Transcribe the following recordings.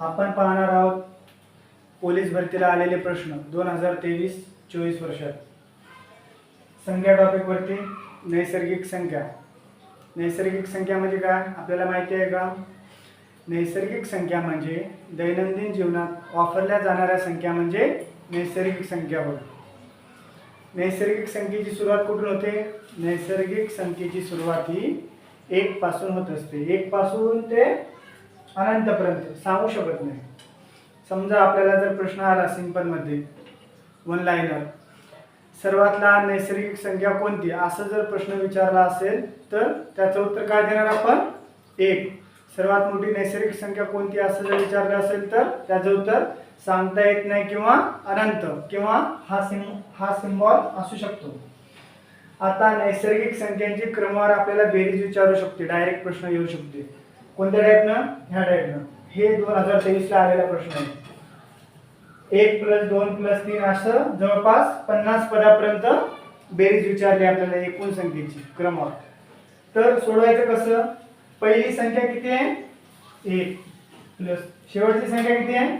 आपण पाहणार आहोत पोलीस भरतीला आलेले प्रश्न दोन हजार तेवीस चोवीस वर्षात. संख्या टॉपिकवरती नैसर्गिक संख्या. नैसर्गिक संख्या म्हणजे काय? आपल्याला माहिती आहे का? नैसर्गिक संख्या म्हणजे दैनंदिन जीवनात वापरल्या जाणाऱ्या संख्या म्हणजे नैसर्गिक संख्या होय नैसर्गिक संख्येची सुरुवात कुठून होते? नैसर्गिक संख्येची सुरुवात ही एक पासून होत असते. एक पासून ते अनंतपर्यंत सांगू शकत नाही. समजा आपल्याला जर प्रश्न आला सिंपलमध्ये वन लाईनर सर्वात लहान नैसर्गिक संख्या कोणती? असं जर प्रश्न विचारला असेल तर त्याचं उत्तर काय देणार आपण? एक. सर्वात मोठी नैसर्गिक संख्या कोणती? असं जर विचारलं असेल तर त्याचं उत्तर सांगता येत नाही किंवा अनंत किंवा हा सिम हा सिम्बॉल असू शकतो. आता नैसर्गिक संख्यांची क्रमवार आपल्याला बेरीज विचारू शकते. डायरेक्ट प्रश्न येऊ शकते. कोणत्या टाईपनं ह्या टाईपनं हे दोन हजार तेवीसला आलेला प्रश्न आहे. एक प्लस दोन प्लस तीन असं जवळपास पन्नास पदापर्यंत बेरीज विचारली आपल्याला एकूण संख्येची क्रमांक. तर सोडवायचं कसं? पहिली संख्या किती आहे? एक. प्लस शेवटची संख्या किती आहे?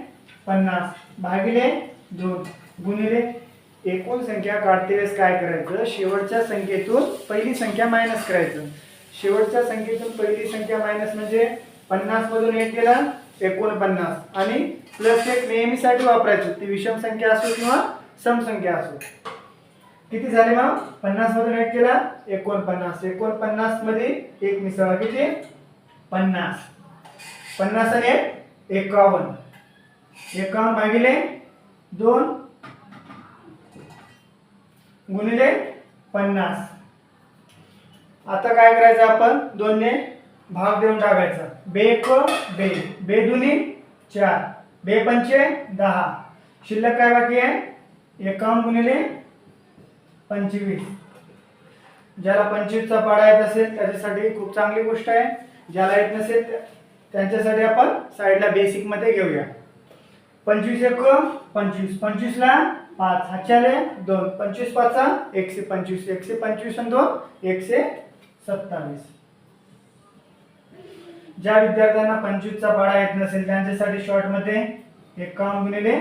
पन्नास. भागिले दोन. गुणिले एकूण संख्या काढते वेळेस काय करायचं? शेवटच्या संख्येतून पहिली संख्या मायनस करायचं. शेवटच्या संख्येतून पहिली संख्या मायनस म्हणजे पन्नास मधून एक गेला एकोणपन्नास. आणि प्लस एक नेहमीसाठी वापरायची. ती विषम संख्या असो किंवा समसंख्या असो. किती झाले मग पन्नास मधून एक केला एकोणपन्नास. एकोणपन्नासमध्ये एक मिसळा किती? पन्नास. पन्नास आणि एक एकावन्न. एकावन्न भागिले दोन गुणिले पन्नास. आता काय करायचं आपण? दोनने भाग देऊन टाकायचा. बे एक बे. बे दुनी चार. बे पंचे दहा. शिल्लक काय बाकी आहे? एकावन्न गुणिले पंचवीस. ज्याला पंचवीसचा पाडा येत असेल त्याच्यासाठी खूप चांगली गोष्ट आहे. ज्याला येत नसेल त्यांच्यासाठी आपण साईडला बेसिकमध्ये घेऊया. पंचवीस एक पंचवीस. पंचवीसला पाच. हाच्याले दोन. पंचवीस पाचा एकशे पंचवीस. एकशे पंचवीस आणि दोन. एकशे सत्तावीस. ज्या विद्यार्थ्यांना पंचवीसचा पाडा येत नसेल त्यांच्यासाठी शॉर्टमध्ये एकावन्न गुणिले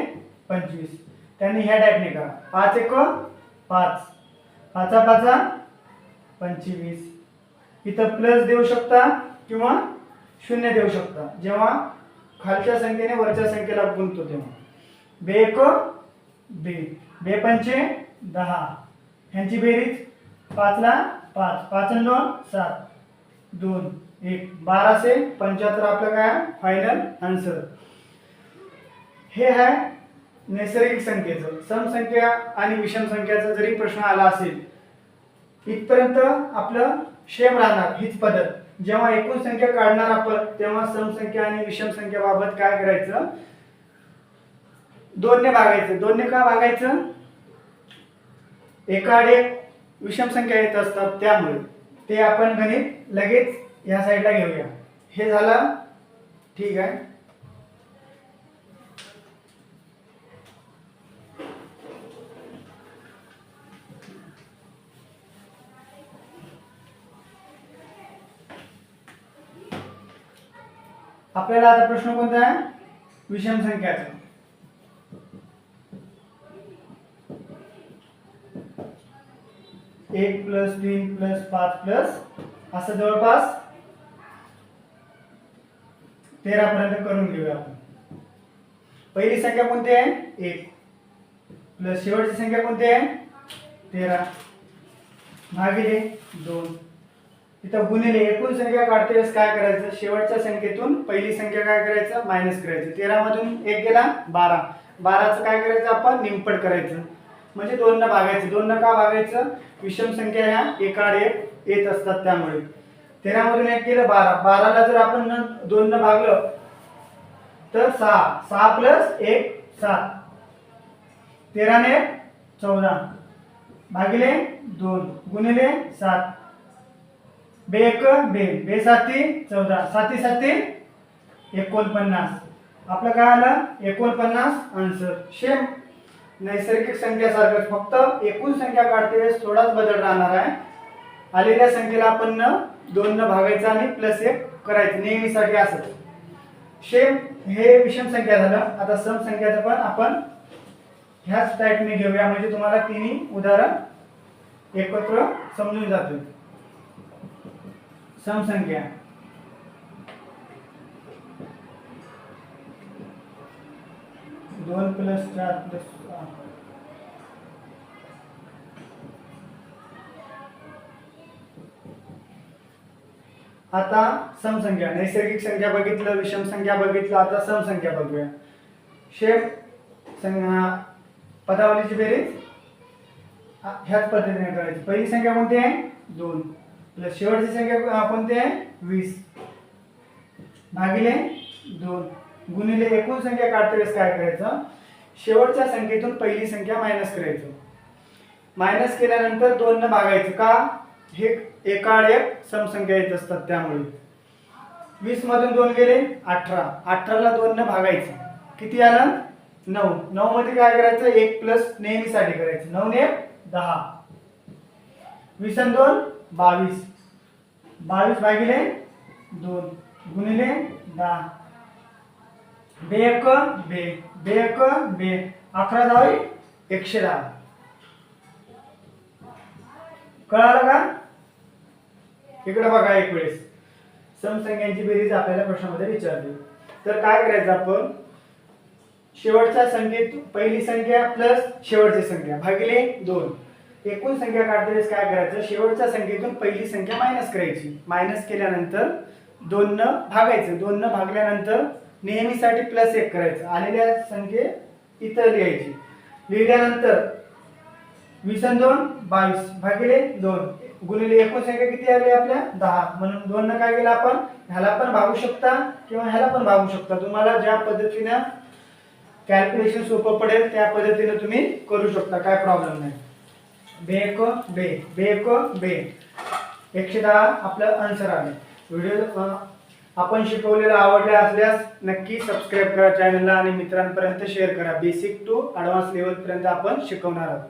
पंचवीस. त्यांनी ह्या टाईपने करा पाच एक पाच. पाचा पाचा पंचवीस. इथं प्लस देऊ शकता किंवा शून्य देऊ शकता. जेव्हा खालच्या संख्येने वरच्या संख्येला गुणतो तेव्हा. बे एक बे. बे पंचे दहा. ह्यांची बेरीज पाचला पाच. पाच दोन सात. दोन. एक. बाराशे पंच्याहत्तर आपलं काय? फायनल आन्सर हे आहे नैसर्गिक संख्येचं. समसंख्या आणि विषम संख्याचा जरी प्रश्न आला असेल इथपर्यंत आपलं शेम राहणार हीच पद्धत. जेव्हा एकूण संख्या काढणार आपण तेव्हा समसंख्या आणि विषम संख्याबाबत काय करायचं? दोनने भागायचं. दोनने का भागायचं? एकाडे विषम संख्या येत असतात त्यामुळे. ते आपण गणित लगेच या साईडला घेऊया. हे झालं. ठीक आहे. आपल्याला आता प्रश्न कोणता आहे? विषम संख्याचा. एक प्लस तीन प्लस पाच प्लस असं जवळपास तेरा पर्यंत करून घेऊया आपण. पहिली संख्या कोणती आहे? एक. प्लस शेवटची संख्या कोणती आहे? तेरा. भागिले दोन. इथं गुणिले एकूण संख्या काढते वेळेस काय करायचं? शेवटच्या संख्येतून पहिली संख्या काय करायचं? मायनस करायचं. तेरा मधून एक गेला बारा. बाराचं काय करायचं आपण? निमपट करायचं. म्हणजे दोन न भागायचं. दोन न का भागायचं? विषम संख्या ह्या एकाड एक येत असतात त्यामुळे. तेरा मधून एक केलं बारा. बाराला जर आपण दोन न भागलं तर सहा. सहा प्लस एक सात. तेराने चौदा. भागिले दोन. गुणिले सात. बे एक बे. बे साती चौदा. साती साती एकोणपन्नास. आपलं काय आलं? एकोणपन्नास आन्सर शेम नैसर्गिक संख्यासारखंच. फक्त एकूण संख्या काढते वेळेस थोडाच बदल राहणार आहे. आलेल्या संख्येला आपण न दोन न भागायचं आणि प्लस एक करायचं. नेहमीसाठी असं शेम हे विषम संख्या झालं. आता सम संख्याचं पण आपण ह्याच टाईपने घेऊया. म्हणजे तुम्हाला तिन्ही उदाहरण एकत्र समजून जातील. सम दोन प्लस चार प्लस आता समसंख्या नैसर्गिक संख्या बघितलं विषम संख्या बघितलं आता समसंख्या बघूया. शेप संख्या पदावलीची बेरीज ह्याच पद्धतीने करायची. पहिली संख्या कोणती आहे? दोन. प्लस शेवटची संख्या कोणती आहे? वीस. भागिले दोन. गुणिले एकूण संख्या काढते वेळेस काय करायचं? शेवटच्या संख्येतून पहिली संख्या मायनस करायचं. मायनस केल्यानंतर दोन न भागायचं का? हे एकाड एक समसंख्या येत असतात त्यामुळे. वीस मधून दोन गेले अठरा. अठराला दोन न भागायचं. किती आलं? नऊ. नऊ मध्ये काय करायचं? एक प्लस नेहमीसाठी करायचं. नऊ ने दहा. वीस आणि दोन बावीस. बावीस भागिले दोन. गुणिले दहा. बे एक बे. बे अकरा दहा एकशे दहा. कळालं का? इकडे बघा एक वेळेस. समसंख्यांची बेरीज आपल्याला प्रश्नामध्ये विचारली. तर काय करायचं आपण? शेवटच्या संख्येत पहिली संख्या प्लस शेवटची संख्या. भागिले दोन. एकूण संख्या काढतेवेळेस काय करायचं? शेवटच्या संख्येतून पहिली संख्या मायनस करायची. मायनस केल्यानंतर दोन न भागायचं. दोन न भागल्यानंतर नेहमीसाठी प्लस एक करायचं. आलेल्या संख्ये इतर लिहायची. लिहिल्यानंतर वीस आणि दोन बावीस भागिले दोन. गुणिले एकूण संख्या किती आली आपल्या? दहा. म्हणून दोन न काय केलं आपण? ह्याला पण भागू शकता किंवा ह्याला पण भागू शकता. तुम्हाला ज्या पद्धतीनं कॅल्क्युलेशन सोपं पडेल त्या पद्धतीनं तुम्ही करू शकता. काय प्रॉब्लेम नाही. बेक बे. बेक बे. एकशे दहा आपलं आन्सर आले. व्हिडिओ आपण शिकवलेलं आवडले असल्यास नक्की सबस्क्राईब करा चॅनलला आणि मित्रांपर्यंत शेअर करा. बेसिक टू ॲडव्हान्स लेवलपर्यंत आपण शिकवणार आहोत.